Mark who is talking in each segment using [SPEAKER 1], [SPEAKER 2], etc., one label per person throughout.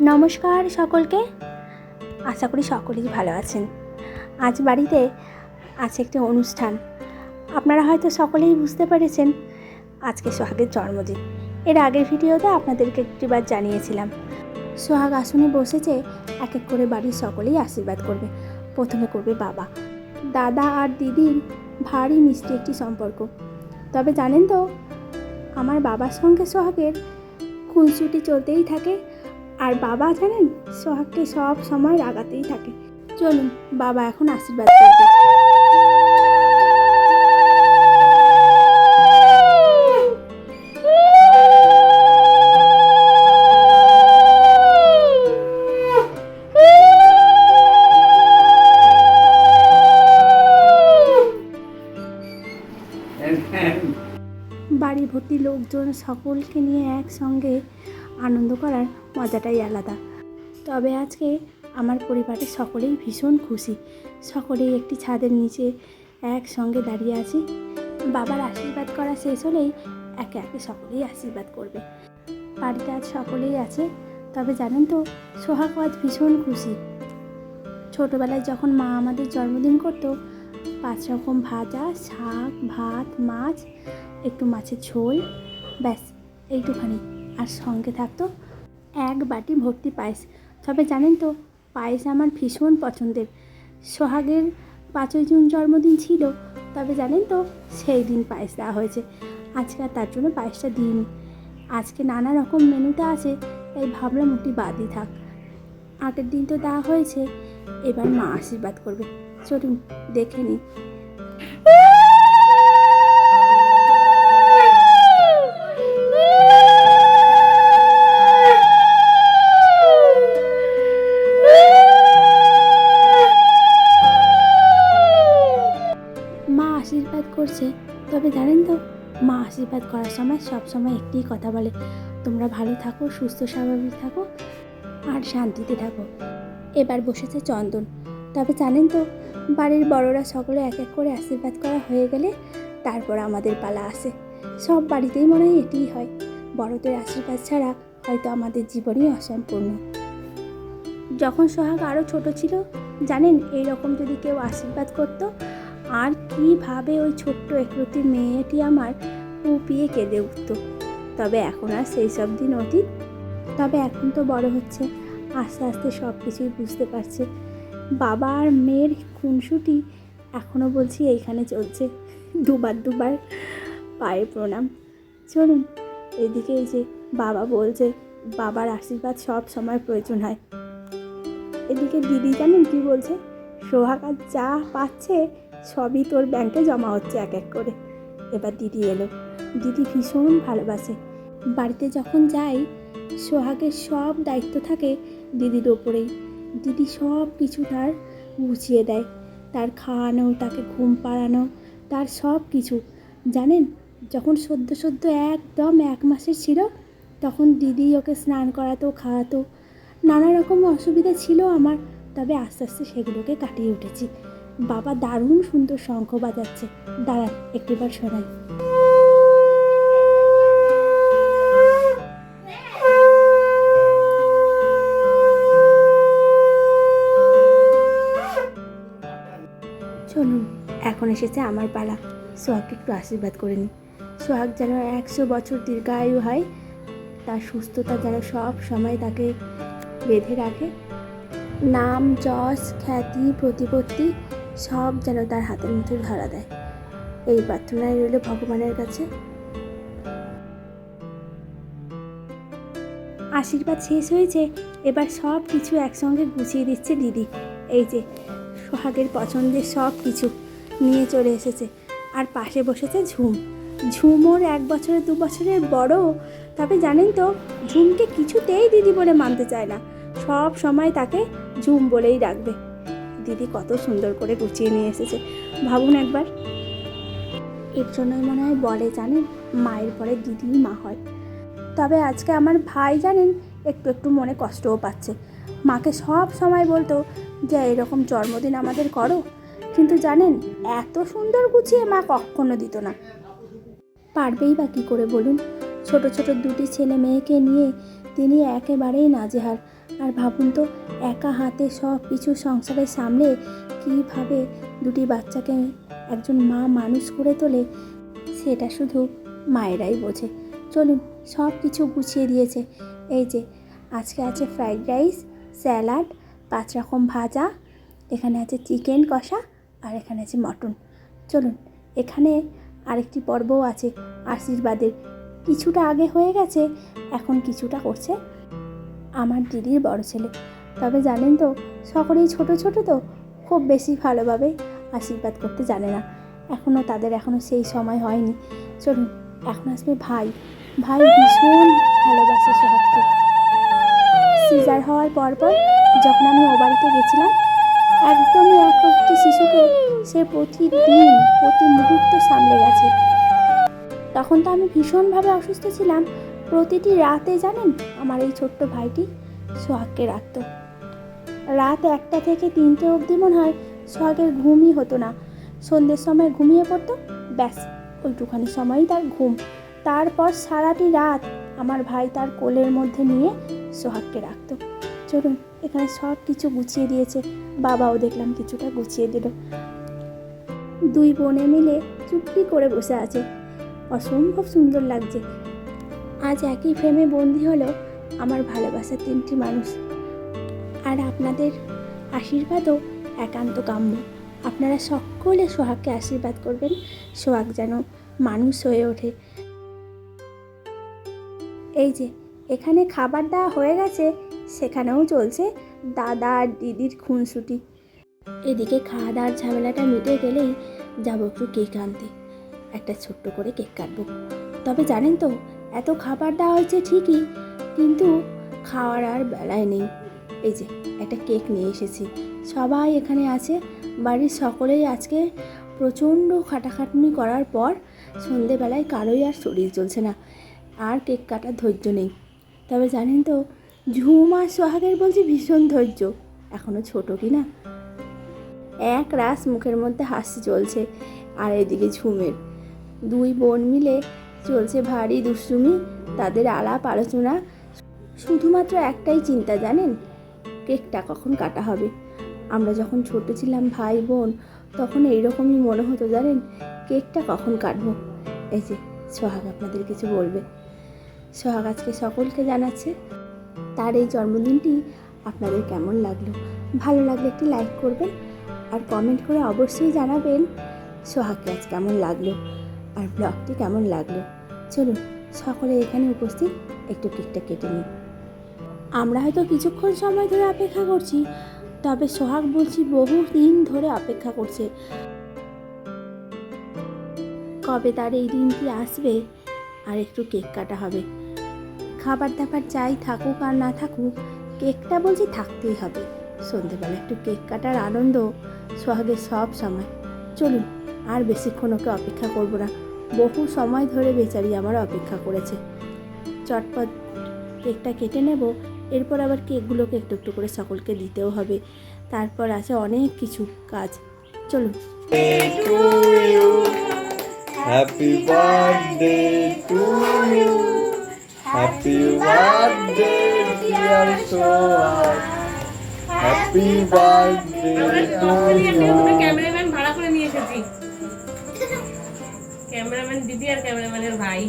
[SPEAKER 1] নমস্কার সকলকে। আশা করি সকলেই ভালো আছেন। আজ বাড়িতে আছে একটি অনুষ্ঠান। আপনারা হয়তো সকলেই বুঝতে পেরেছেন আজকে সোহাগের জন্মদিন। এর আগের ভিডিওতে আপনাদেরকে একটিবার জানিয়েছিলাম। সোহাগ আসনে বসেছে এক এক করে বাড়ির সকলেই আশীর্বাদ করবে। প্রথমে করবে বাবা। দাদা আর দিদির ভারী মিষ্টি একটি সম্পর্ক। তবে জানেন তো, আমার বাবার সঙ্গে সোহাগের খুনসুটি চলতেই থাকে। আর বাবা জানেন সোহাগকে সব সময় রাগাতেই থাকে। চলুন বাবা এখন আশীর্বাদ করবে। বাড়ি ভর্তি লোকজন সকলকে নিয়ে একসঙ্গে আনন্দ করার মজাটাই আলাদা। তবে আজকে আমার পরিবারের সকলেই ভীষণ খুশি। সকলেই একটি ছাদের নিচে একসঙ্গে দাঁড়িয়ে আছি। বাবার আশীর্বাদ করা শেষ হলেই একে একে সকলেই আশীর্বাদ করবে। বাড়িতে আজ সকলেই আছে। তবে জানেন তো সোহাগ আজ ভীষণ খুশি। ছোটোবেলায় যখন মা আমাদের জন্মদিন করতো, পাঁচ রকম ভাজা, শাক, ভাত, মাছ, একটু মাছের ঝোল, ব্যাস, এইটুখানি। আর সঙ্গে থাকতো এক বাটি ভর্তি পায়েস। তবে জানেন তো, পায়েস আমার ভীষণ পছন্দের। সোহাগের পাঁচই জুন জন্মদিন ছিল, তবে জানেন তো, সেই দিন পায়েস দেওয়া হয়েছে। আজকে আর তার জন্য পায়েসটা দিইনি। আজকে নানা রকম মেনুতে আছে, তাই ভাবলাম ওটি বাদই থাক। আগের দিন তো দেওয়া হয়েছে, এবার মা আশীর্বাদ করবে। চলুন, দেখে নিই। তবে জানেন তো, মা আশীর্বাদ করার সময় সব সময় একটিই কথা বলে, তোমরা ভালো থাকো, সুস্থ স্বাভাবিক থাকো আর শান্তিতে থাকো। এবার বসেছে চন্দন। তবে জানেন তো, বাড়ির বড়রা সকলে এক এক করে আশীর্বাদ করা হয়ে গেলে তারপর আমাদের পালা আসে। সব বাড়িতেই মনে হয় এটিই হয়। বড়দের আশীর্বাদ ছাড়া হয়তো আমাদের জীবনই অসম্পূর্ণ। যখন সোহাগ আরও ছোট ছিল, জানেন এই রকম যদি কেউ আশীর্বাদ করতো আর কীভাবে ওই ছোট্ট একরতি মেয়েটি আমার উপিয়ে কেঁদে উঠত। তবে এখন আর সেই সব দিন অতীত। তবে এখন তো বড় হচ্ছে। আস্তে আস্তে সব কিছুই বুঝতে পারছে। বাবা আর মেয়ের খুনসুটি এখনও বলছি এইখানে চলছে। দুবার দুবার পায়ে প্রণাম। চলুন, এদিকে যে বাবা বলছে, বাবার আশীর্বাদ সব সময় প্রয়োজন হয়। এদিকে দিদি জানেন কি বলছে? সোহাগার যা পাচ্ছে সবই তোর ব্যাংকে জমা হচ্ছে এক এক করে। এবার দিদি এলো। দিদি ভীষণ ভালোবাসে। বাড়িতে যখন যাই, সোহাগের সব দায়িত্ব থাকে দিদির ওপরেই। দিদি সব কিছু তার গুছিয়ে দেয়। তার খাওয়ানো, তাকে ঘুম পাড়ানো, তার সব কিছু। জানেন, যখন সদ্য সদ্য একদম এক মাসের ছিল, তখন দিদি ওকে স্নান করাতো, খাওয়াতো। নানা রকম অসুবিধা ছিল আমার, তবে আস্তে আস্তে সেগুলোকে কাটিয়ে উঠেছি। বাবা দারুণ সুন্দর শঙ্খ বাজাচ্ছে। দাঁড়ান একটিবার শোনাই। চলুন, এখন এসেছে আমার পালা। সোহাগকে একটু আশীর্বাদ করে নিই। সোহাগ যেন একশো বছর দীর্ঘায়ু হয়, তার সুস্থতা যেন সব সময় তাকে বেঁধে রাখে। নাম, যশ, খ্যাতি, প্রতিপত্তি সব যেন তার হাতের মুঠে ধরা দেয়। এই প্রার্থনায় রইল ভগবানের কাছে। আশীর্বাদ শেষ হয়েছে, এবার সব কিছু একসঙ্গে গুছিয়ে দিচ্ছে দিদি। এই যে, সোহাগের পছন্দের সব কিছু নিয়ে চলে এসেছে। আর পাশে বসেছে ঝুম। ঝুমোর এক বছরের, দু বছরের বড়। তবে জানেন তো, ঝুমকে কিছুতেই দিদি বলে মানতে চায় না। সব সময় তাকে ঝুম বলেই ডাকবে দিদি কত সুন্দর করে গুছিয়ে নিয়ে এসেছে। ভাবুন একবার। এর জন্যই মনে হয় বলে, জানেন? মায়ের পরে দিদি মা হয়। তবে আজকে আমার ভাই, জানেন? একটু একটু মনে কষ্টও পাচ্ছে। মাকে সব সময় বলতো, যে এরকম জন্মদিন আমাদের করো। কিন্তু জানেন, এত সুন্দর গুছিয়ে মা কখনো দিত না। পারবেই বা কী করে বলুন? ছোট ছোট দুটি ছেলে মেয়েকে নিয়ে তিনি একেবারেই নাজেহাল। আর ভাবুন তো, একা হাতে সব কিছু সংসারের সামলে কীভাবে দুটি বাচ্চাকে একজন মা মানুষ করে তোলে, সেটা শুধু মায়েরাই বোঝে। চলুন, সব কিছু গুছিয়ে দিয়েছে। এই যে, আজকে আছে ফ্রাইড রাইস, স্যালাড, পাঁচ রকম ভাজা, এখানে আছে চিকেন কষা, আর এখানে আছে মটন। চলুন, এখানে আরেকটি পর্বও আছে আশীর্বাদের। কিছুটা আগে হয়ে গেছে, এখন কিছুটা করছে আমার দিদির বড় ছেলে। তবে জানেন তো, সকলেই ছোট ছোট তো, খুব বেশি ভালোভাবে আশীর্বাদ করতে জানে না। এখনও তাদের এখনও সেই সময় হয়নি। চলুন, এখন আসবে ভাই। ভাই ভীষণ ভালোবাসে সোহাগকে। সিজার হওয়ার পর পর যখন আমি ও বাড়িতে গেছিলাম, একদমই এক একটি শিশুকে সে প্রতিদিন, প্রতি মুহূর্ত সামলে গেছে। তখন তো আমি ভীষণভাবে অসুস্থ ছিলাম। প্রতিটি রাতে, জানেন আমার এই ছোট্ট ভাইটি সোহাগকে রাখতো। রাত একটা থেকে তিনটে অবধি মনে হয় সোহাগের ঘুমই হতো না। সন্ধ্যের সময় ঘুমিয়ে পড়তো, ব্যাস, ওইটুখানি সময়ই তার ঘুম। তারপর সারাটি রাত আমার ভাই তার কোলের মধ্যে নিয়ে সোহাগকে রাখতো। চলুন, এখানে সব কিছু গুছিয়ে দিয়েছে। বাবাও দেখলাম কিছুটা গুছিয়ে দিল। দুই বোনে মিলে চুপটি করে বসে আছে। অসম্ভব সুন্দর লাগছে। আজ একই ফ্রেমে বন্দি হলো আমার ভালোবাসার তিনটি মানুষ। আর আপনাদের আশীর্বাদও একান্ত কাম্য। আপনারা সকলে সোহাগকে আশীর্বাদ করবেন। সোহাগ যেন মানুষ হয়ে ওঠে। এই যে, এখানে খাবার দেওয়া হয়ে গেছে, সেখানেও চলছে দাদা আর দিদির খুনসুটি। এদিকে খাওয়া দাওয়ার ঝামেলাটা মিটে গেলেই যাব একটু কেক আনতে। একটা ছোট্ট করে কেক কাটবো। তবে জানেন তো, এত খাবার দেওয়া হয়েছে ঠিকই কিন্তু খাওয়ার আর বেলায় নেই। এই যে, একটা কেক নিয়ে এসেছি। সবাই এখানে আছে। বাড়ির সকলেই আজকে প্রচণ্ড খাটাখাটনি করার পর সন্ধেবেলায় কারোই আর শরীর চলছে না। আর কেক কাটার ধৈর্য নেই। তবে জানেন তো, ঝুম আর সোহাগের বলছি ভীষণ ধৈর্য। এখনও ছোটো কি না? এক রাস মুখের মধ্যে হাসি চলছে আর এদিকে ঝুমের। দুই বোন মিলে চলছে ভারী দুষ্টুমি, তাদের আলাপ আলোচনা শুধুমাত্র একটাই চিন্তা, জানেন? কেকটা কখন কাটা হবে? আমরা যখন ছোট ছিলাম ভাই বোন, তখন এইরকমই মনে হতো, জানেন? কেকটা কখন কাটবো? এই যে, সোহাগ আপনাদের কিছু বলবে। সোহাগ আজকে সকলকে জানাচ্ছে, তার এই জন্মদিনটি আপনাদের কেমন লাগল? ভালো লাগলে একটি লাইক করবেন, আর কমেন্ট করে অবশ্যই জানাবেন সোহাগকে আজ কেমন লাগল, আর ব্লগটি কেমন লাগল। চলুন, সকলে এখানে উপস্থিত, একটু কেকটা কেটে নিই। আমরা হয়তো কিছুক্ষণ সময় ধরে অপেক্ষা করছি, তবে সোহাগ বলছি বহু দিন ধরে অপেক্ষা করছে। কবে তার এই দিনটি আসবে, আর একটু কেক কাটা হবে। খাবার দাবার যাই থাকুক আর না থাকুক, কেকটা বলছি থাকতেই হবে। সন্ধেবেলা একটু কেক কাটার আনন্দ, সোহাগের সব সময়। চলুন, আর বেশিক্ষণ ওকে অপেক্ষা করব না। বহু সময় ধরে বেচারি আমার অপেক্ষা করেছে। চটপট কেকটা কেটে নেব এরপর আবার কেকগুলোকে একটু একটু করে সকলকে দিতেও হবে তারপর আছে অনেক কিছু কাজ চলুন
[SPEAKER 2] to you. Happy birthday to you. Happy birthday, dear Sohag. Happy birthday
[SPEAKER 3] cameraman ভাড়া করে নিয়ে এসেছি ক্যামেরাম্যান দিদি আর ক্যামেরাম্যানের ভাই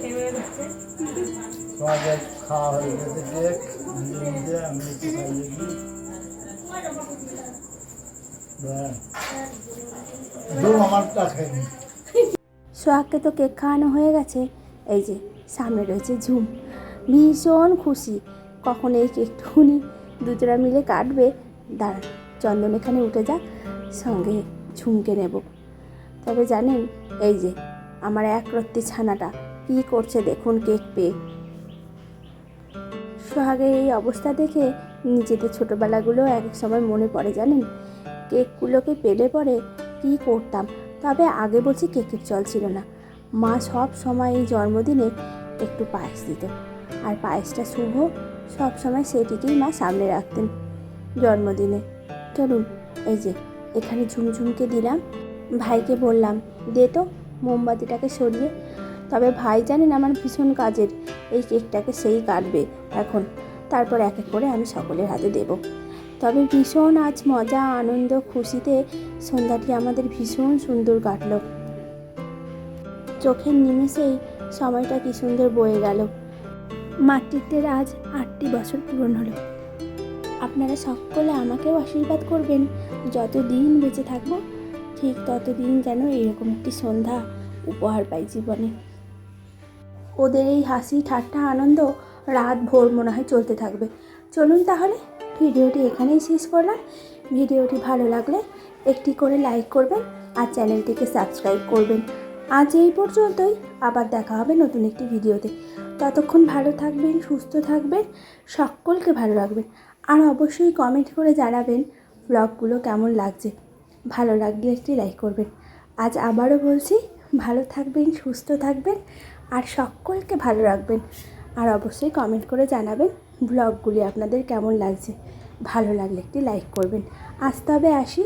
[SPEAKER 3] ক্যামেরা
[SPEAKER 4] তোমাদের খাওয়া
[SPEAKER 1] সোহাগকে তো কেক খাওয়ানো হয়ে গেছে। এই যে, সামনে রয়েছে ঝুম। ভীষণ খুশি। কখন এই কেকটুকুনি দুজোড়া মিলে কাটবে? দাঁড়ান চন্দন এখানে উঠে যাক, সঙ্গে ঝুমকে নেব। তবে জানেন, এই যে, আমার এক রত্তি ছানাটা কী করছে দেখুন কেক পেয়ে। সোহাগের এই অবস্থা দেখে নিজেদের ছোটোবেলাগুলো এক সময় মনে পড়ে, জানেন? কেকগুলোকে পেলে পরে কী করতাম? তবে আগে বলছি কেকের চল ছিল না। মা সব সময় এই জন্মদিনে একটু পায়েস দিত। আর পায়েসটা শুভ, সব সময় সেটিকেই মা সামনে রাখতেন জন্মদিনে। চলুন, এই যে, এখানে ঝুমঝুমকে দিলাম। ভাইকে বললাম, দে তো, মোমবাতিটাকে সরিয়ে তবে ভাই জানেন আমার ভীষণ কাজের। এই কেকটাকে সেই কাটবে এখন। তারপর এক এক করে আমি সকলের হাতে দেব। তবে ভীষণ আজ মজা, আনন্দ, খুশিতে সন্ধ্যাটি আমাদের ভীষণ সুন্দর কাটলো। চোখের নিমেষেই সময়টা কি সুন্দর বয়ে গেল। মাতৃত্বের আজ আটটি বছর পূরণ হলো। আপনারা সকলে আমাকেও আশীর্বাদ করবেন। যতদিন বেঁচে থাকব, ঠিক ততদিন যেন এরকম একটি সন্ধ্যা উপহার পাই জীবনে। ওদের এই হাসি, ঠাট্টা, আনন্দ রাত ভোর মনে হয় চলতে থাকবে। চলুন তাহলে ভিডিওটি এখানেই শেষ করলাম। ভিডিওটি ভালো লাগলে একটি করে লাইক করবেন আর চ্যানেলটিকে সাবস্ক্রাইব করবেন। আজ এই পর্যন্তই, আবার দেখা হবে নতুন একটি ভিডিওতে। ততক্ষণ ভালো থাকবেন, সুস্থ থাকবেন, সকলকে ভালো রাখবেন। আর অবশ্যই কমেন্ট করে জানাবেন ব্লগগুলো কেমন লাগছে। ভালো লাগলে একটি লাইক করবেন। আজ আবারও বলছি, ভালো থাকবেন, সুস্থ থাকবেন। আর সকলকে ভালো রাখবেন। আর অবশ্যই কমেন্ট করে জানাবেন ব্লগগুলি আপনাদের কেমন লাগছে। ভালো লাগলে একটি লাইক করবেন। আসতে হবে আসি।